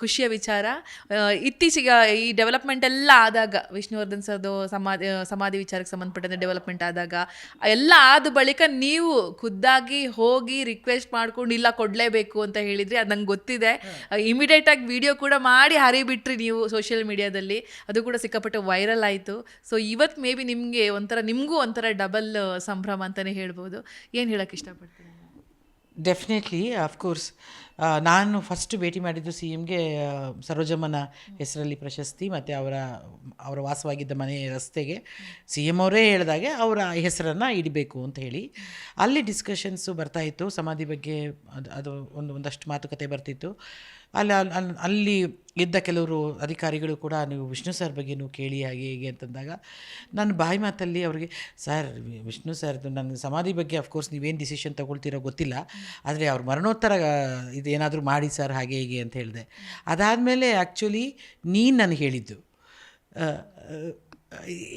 ಖುಷಿಯ ವಿಚಾರ. ಇತ್ತೀಚೆಗೆ ಈ ಡೆವಲಪ್ಮೆಂಟ್ ಎಲ್ಲ ಆದಾಗ, ವಿಷ್ಣುವರ್ಧನ್ ಸರ್ದು ಸಮಾಧಿ ಸಮಾಧಿ ವಿಚಾರಕ್ಕೆ ಸಂಬಂಧಪಟ್ಟಂತೆ ಡೆವಲಪ್ಮೆಂಟ್ ಆದಾಗ, ಎಲ್ಲ ಆದ ಬಳಿಕ ನೀವು ಖುದ್ದಾಗಿ ಹೋಗಿ ರಿಕ್ವೆಸ್ಟ್ ಮಾಡ್ಕೊಂಡು, ಇಲ್ಲ, ಕೊಡಲೇಬೇಕು ಅಂತ ಹೇಳಿದ್ರಿ ಅದು ನಂಗೆ ಗೊತ್ತಿದೆ. ಇಮಿಡಿಯೇಟ್ ಆಗಿ ವಿಡಿಯೋ ಕೂಡ ಮಾಡಿ ಹರಿಬಿಟ್ರಿ ನೀವು ಸೋಷಿಯಲ್ ಮೀಡಿಯಾದಲ್ಲಿ ಅದು ಕೂಡ ಸಿಕ್ಕಾಪಟ್ಟೆ ವೈರಲ್ ಆಯಿತು. ಸೊ ಇವತ್ತು ಮೇ ಬಿ ನಿಮಗೆ ಒಂಥರ, ನಿಮಗೂ ಒಂಥರ ಡಬಲ್ ಸಂಭ್ರಮ ಅಂತಲೇ ಹೇಳ್ಬೋದು. ಏನು ಹೇಳೋಕ್ಕೆ ಇಷ್ಟಪಡ್ತೀನಿ ಡೆಫಿನೆಟ್ಲಿ ಅಫ್ಕೋರ್ಸ್ ನಾನು ಫಸ್ಟ್ ಭೇಟಿ ಮಾಡಿದ್ದು ಸಿ ಎಮ್ಗೆ ಸರೋಜಮ್ಮನ ಹೆಸರಲ್ಲಿ ಪ್ರಶಸ್ತಿ ಮತ್ತು ಅವರ ಅವರ ವಾಸವಾಗಿದ್ದ ಮನೆ ರಸ್ತೆಗೆ. ಸಿ ಎಂ ಅವರೇ ಹೇಳಿದಾಗೆ ಅವರ ಹೆಸರನ್ನು ಇಡಬೇಕು ಅಂತ ಹೇಳಿ. ಅಲ್ಲಿ ಡಿಸ್ಕಷನ್ಸು ಬರ್ತಾಯಿತ್ತು ಸಮಾಧಿ ಬಗ್ಗೆ ಅದು ಅದು ಒಂದು, ಒಂದಷ್ಟು ಮಾತುಕತೆ ಬರ್ತಿತ್ತು. ಅಲ್ಲಿ ಅಲ್- ಅಲ್- ಅಲ್ಲಿ ಇದ್ದ ಕೆಲವರು ಅಧಿಕಾರಿಗಳು ಕೂಡ ನೀವು ವಿಷ್ಣು ಸರ್ ಬಗ್ಗೆ ನೀವು ಕೇಳಿ ಹಾಗೆ ಹೇಗೆ ಅಂತಂದಾಗ ನಾನು ಬಾಯಿ ಮಾತಲ್ಲಿ ಅವರಿಗೆ, ಸರ್, ವಿಷ್ಣು ಸರ್ದು ನನ್ನ ಸಮಾಧಿ ಬಗ್ಗೆ ಅಫ್ಕೋರ್ಸ್ ನೀವೇನು ಡಿಸಿಷನ್ ತೊಗೊಳ್ತೀರೋ ಗೊತ್ತಿಲ್ಲ. ಆದರೆ ಅವ್ರ ಮರಣೋತ್ತರ ಇದು ಏನಾದರೂ ಮಾಡಿ ಸರ್ ಹಾಗೆ ಹೀಗೆ ಅಂತ ಹೇಳಿದೆ. ಅದಾದಮೇಲೆ ಆ್ಯಕ್ಚುಲಿ ನೀನು ನನಗೆ ಹೇಳಿದ್ದು.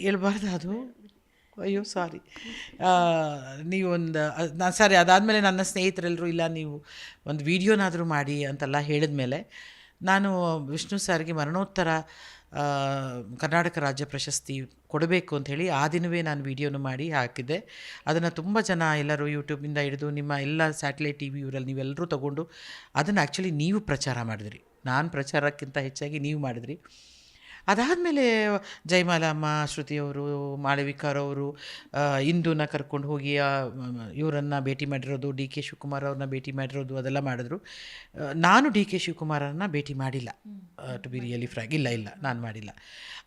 ಹೇಳ್ಬಾರ್ದು ಅದು? ಅಯ್ಯೋ ಸಾರಿ ನೀವೊಂದು ನಾನು ಸರಿ, ಅದಾದಮೇಲೆ ನನ್ನ ಸ್ನೇಹಿತರೆಲ್ಲರೂ ಇಲ್ಲ ನೀವು ಒಂದು ವೀಡಿಯೋನಾದರೂ ಮಾಡಿ ಅಂತೆಲ್ಲ ಹೇಳಿದ್ಮೇಲೆ, ನಾನು ವಿಷ್ಣು ಸರ್ಗೆ ಮರಣೋತ್ತರ ಕರ್ನಾಟಕ ರಾಜ್ಯ ಪ್ರಶಸ್ತಿ ಕೊಡಬೇಕು ಅಂತ ಹೇಳಿ ಆ ದಿನವೇ ನಾನು ವಿಡಿಯೋನು ಮಾಡಿ ಹಾಕಿದ್ದೆ. ಅದನ್ನು ತುಂಬ ಜನ ಎಲ್ಲರೂ ಯೂಟ್ಯೂಬಿಂದ ಹಿಡಿದು ನಿಮ್ಮ ಎಲ್ಲ ಸ್ಯಾಟಲೈಟ್ ಟಿ ವಿ ಇವರಲ್ಲಿ ನೀವೆಲ್ಲರೂ ತೊಗೊಂಡು ಅದನ್ನು ಆ್ಯಕ್ಚುಲಿ ನೀವು ಪ್ರಚಾರ ಮಾಡಿದ್ರಿ. ನಾನು ಪ್ರಚಾರಕ್ಕಿಂತ ಹೆಚ್ಚಾಗಿ ನೀವು ಮಾಡಿದ್ರಿ. ಅದಾದಮೇಲೆ ಜಯಮಾಲಮ್ಮ ಶ್ರುತಿಯವರು ಮಾಳವಿಕಾರವರು ಇಂದುನ ಕರ್ಕೊಂಡು ಹೋಗಿ ಇವರನ್ನು ಭೇಟಿ ಮಾಡಿರೋದು, ಡಿ ಕೆ ಶಿವಕುಮಾರ್ ಅವ್ರನ್ನ ಭೇಟಿ ಮಾಡಿರೋದು ಅದೆಲ್ಲ ಮಾಡಿದ್ರು. ನಾನು ಡಿ ಕೆ ಶಿವಕುಮಾರನ್ನು ಭೇಟಿ ಮಾಡಿಲ್ಲ. ಟು ಬಿ ರಿಯಲಿ ಫ್ರ್ಯಾಂಕ್ ಇಲ್ಲ ಇಲ್ಲ, ನಾನು ಮಾಡಿಲ್ಲ.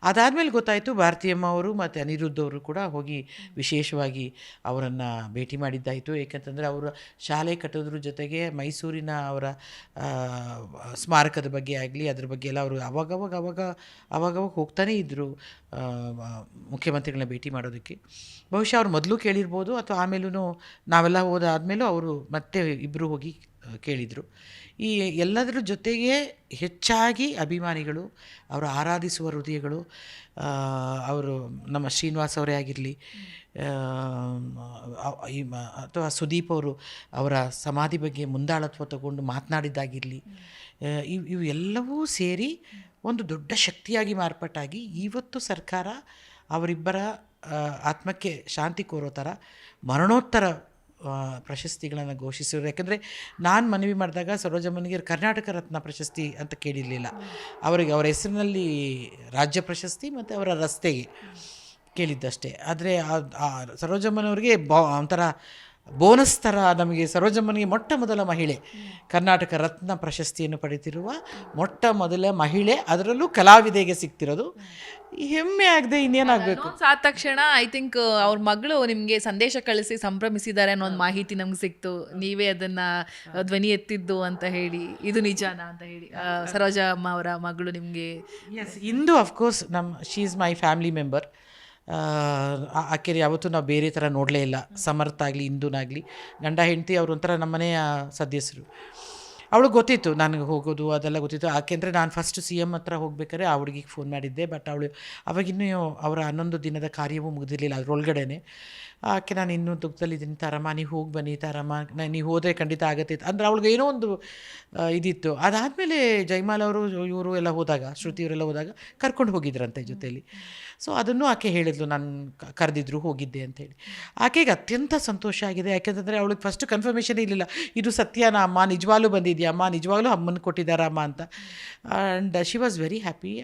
ಅದಾದಮೇಲೆ ಗೊತ್ತಾಯಿತು ಭಾರತೀಯಮ್ಮ ಅವರು ಮತ್ತು ಅನಿರುದ್ಧ ಅವರು ಕೂಡ ಹೋಗಿ ವಿಶೇಷವಾಗಿ ಅವರನ್ನು ಭೇಟಿ ಮಾಡಿದ್ದಾಯಿತು. ಏಕೆಂತಂದರೆ ಅವರು ಶಾಲೆ ಕಟ್ಟೋದ್ರ ಜೊತೆಗೆ ಮೈಸೂರಿನ ಅವರ ಸ್ಮಾರಕದ ಬಗ್ಗೆ ಆಗಲಿ, ಅದ್ರ ಬಗ್ಗೆ ಎಲ್ಲ ಅವರು ಅವಾಗವಾಗ, ಅವಾಗ, ಅವಾಗವಾಗ ಹೋಗ್ತಾನೇ ಇದ್ದರು ಮುಖ್ಯಮಂತ್ರಿಗಳನ್ನ ಭೇಟಿ ಮಾಡೋದಕ್ಕೆ. ಬಹುಶಃ ಅವ್ರು ಮೊದಲು ಕೇಳಿರ್ಬೋದು ಅಥವಾ ಆಮೇಲೂ ನಾವೆಲ್ಲ ಹೋದಾದ್ಮೇಲೂ ಅವರು ಮತ್ತೆ ಇಬ್ಬರು ಹೋಗಿ ಕೇಳಿದರು. ಈ ಎಲ್ಲದರ ಜೊತೆಗೆ ಹೆಚ್ಚಾಗಿ ಅಭಿಮಾನಿಗಳು, ಅವರು ಆರಾಧಿಸುವ ಹೃದಯಗಳು ಅವರು ನಮ್ಮ ಶ್ರೀನಿವಾಸ್ ಅವರೇ ಆಗಿರಲಿ ಅಥವಾ ಸುದೀಪ್ ಅವರು ಅವರ ಸಮಾಧಿ ಬಗ್ಗೆ ಮುಂದಾಳತ್ವ ತಗೊಂಡು ಮಾತನಾಡಿದ್ದಾಗಿರಲಿ ಇವು ಇವೆಲ್ಲವೂ ಸೇರಿ ಒಂದು ದೊಡ್ಡ ಶಕ್ತಿಯಾಗಿ ಮಾರ್ಪಾಟಾಗಿ ಇವತ್ತು ಸರ್ಕಾರ ಅವರಿಬ್ಬರ ಆತ್ಮಕ್ಕೆ ಶಾಂತಿ ಕೋರೋ ಥರ ಮರಣೋತ್ತರ ಪ್ರಶಸ್ತಿಗಳನ್ನು ಘೋಷಿಸಿದ್ರು ಯಾಕಂದರೆ ನಾನು ಮನವಿ ಮಾಡಿದಾಗ ಸರೋಜಮ್ಮನಿಗೆ ಕರ್ನಾಟಕ ರತ್ನ ಪ್ರಶಸ್ತಿ ಅಂತ ಕೇಳಿರಲಿಲ್ಲ. ಅವರಿಗೆ ಅವರ ಹೆಸರಿನಲ್ಲಿ ರಾಜ್ಯ ಪ್ರಶಸ್ತಿ ಮತ್ತು ಅವರ ರಸ್ತೆಗೆ ಕೇಳಿದ್ದಷ್ಟೇ. ಆದರೆ ಸರೋಜಮ್ಮನವ್ರಿಗೆ ಬಾ, ಒಂಥರ ಬೋನಸ್ ಥರ ನಮಗೆ ಸರೋಜಮ್ಮನಿಗೆ ಮೊಟ್ಟ ಮೊದಲ ಮಹಿಳೆ. ಕರ್ನಾಟಕ ರತ್ನ ಪ್ರಶಸ್ತಿಯನ್ನು ಪಡೆದಿರುವ ಮೊಟ್ಟ ಮೊದಲ ಮಹಿಳೆ ಅದರಲ್ಲೂ ಕಲಾವಿದೆಗೆ ಸಿಗ್ತಿರೋದು. ಹೆಮ್ಮೆ ಆಗದೆ ಇನ್ನೇನಾಗಬೇಕು? ಆ ಆದ ತಕ್ಷಣ ಐ ಥಿಂಕ್ ಅವ್ರ ಮಗಳು ನಿಮಗೆ ಸಂದೇಶ ಕಳಿಸಿ ಸಂಭ್ರಮಿಸಿದ್ದಾರೆ ಅನ್ನೋ ಒಂದು ಮಾಹಿತಿ ನಮ್ಗೆ ಸಿಕ್ತು. ನೀವೇ ಅದನ್ನ ಧ್ವನಿ ಎತ್ತಿದ್ದು ಅಂತ ಹೇಳಿ ಇದು ನಿಜಾನ ಅಂತ ಹೇಳಿ ಸರೋಜಮ್ಮ ಸರೋಜ ಅಮ್ಮ ಅವರ ಮಗಳು ನಿಮಗೆ ಎಸ್ ಇಂದು ಅಫ್ಕೋರ್ಸ್ ನಮ್ಮ she is my family member ಆಕೆಗೆ ಯಾವತ್ತೂ ನಾವು ಬೇರೆ ಥರ ನೋಡಲೇ ಇಲ್ಲ. ಸಮರ್ಥ ಆಗಲಿ ಹಿಂದೂನಾಗಲಿ. ಗಂಡ ಹೆಂಡತಿ ಅವ್ರು ಒಂಥರ ನಮ್ಮನೆಯ ಸದಸ್ಯರು ಅವಳಿಗೆ ಗೊತ್ತಿತ್ತು ನನಗೆ ಹೋಗೋದು ಅದೆಲ್ಲ ಗೊತ್ತಿತ್ತು. ಯಾಕೆಂದರೆ ನಾನು ಫಸ್ಟ್ ಸಿ ಎಂ ಹತ್ರ ಹೋಗ್ಬೇಕಾದ್ರೆ ಆ ಹುಡುಗಿಗೆ ಫೋನ್ ಮಾಡಿದ್ದೆ. ಬಟ್ ಅವಳು ಅವಾಗಿನ್ನೂ ಅವರ ಹನ್ನೊಂದು ದಿನದ ಕಾರ್ಯವೂ ಮುಗಿದಿರಲಿಲ್ಲ ಅದರೊಳಗಡೆನೆ ಆಕೆ ನಾನು ಇನ್ನೂ ದುಃಖದಲ್ಲಿದ್ದೀನಿ ತಾರಮ್ಮ ನೀವು ಹೋಗಿ ಬನ್ನಿ, ತಾರಮ್ಮ. ನೀವು ಹೋದರೆ ಖಂಡಿತ ಆಗತ್ತೆ ಅಂದರೆ ಅವಳಿಗೆ ಏನೋ ಒಂದು ಇದಿತ್ತು. ಅದಾದಮೇಲೆ ಜೈಮಾಲ್ ಅವರು, ಇವರು ಎಲ್ಲ ಹೋದಾಗ ಶ್ರುತಿಯವರೆಲ್ಲ ಹೋದಾಗ ಕರ್ಕೊಂಡು ಹೋಗಿದ್ರಂತೆ ಜೊತೆಯಲ್ಲಿ ಸೊ ಅದನ್ನು ಆಕೆ ಹೇಳಿದ್ಲು, ನಾನು ಕರೆದಿದ್ರು ಹೋಗಿದ್ದೆ ಅಂತೇಳಿ ಆಕೆಗೆ ಅತ್ಯಂತ ಸಂತೋಷ ಆಗಿದೆ. ಯಾಕೆಂತಂದರೆ ಅವಳಿಗೆ ಫಸ್ಟ್ ಕನ್ಫರ್ಮೇಷನ್ ಇರಲಿಲ್ಲ. ಇದು ಸತ್ಯನಾ ಅಮ್ಮ? ನಿಜವಾಗ್ಲೂ ಬಂದಿದ್ಯಾ? ಅಮ್ಮ ನಿಜವಾಗ್ಲೂ ಅಮ್ಮನ ಕೊಟ್ಟಿದ್ದಾರಮ್ಮ ಅಂತ. And she was very happy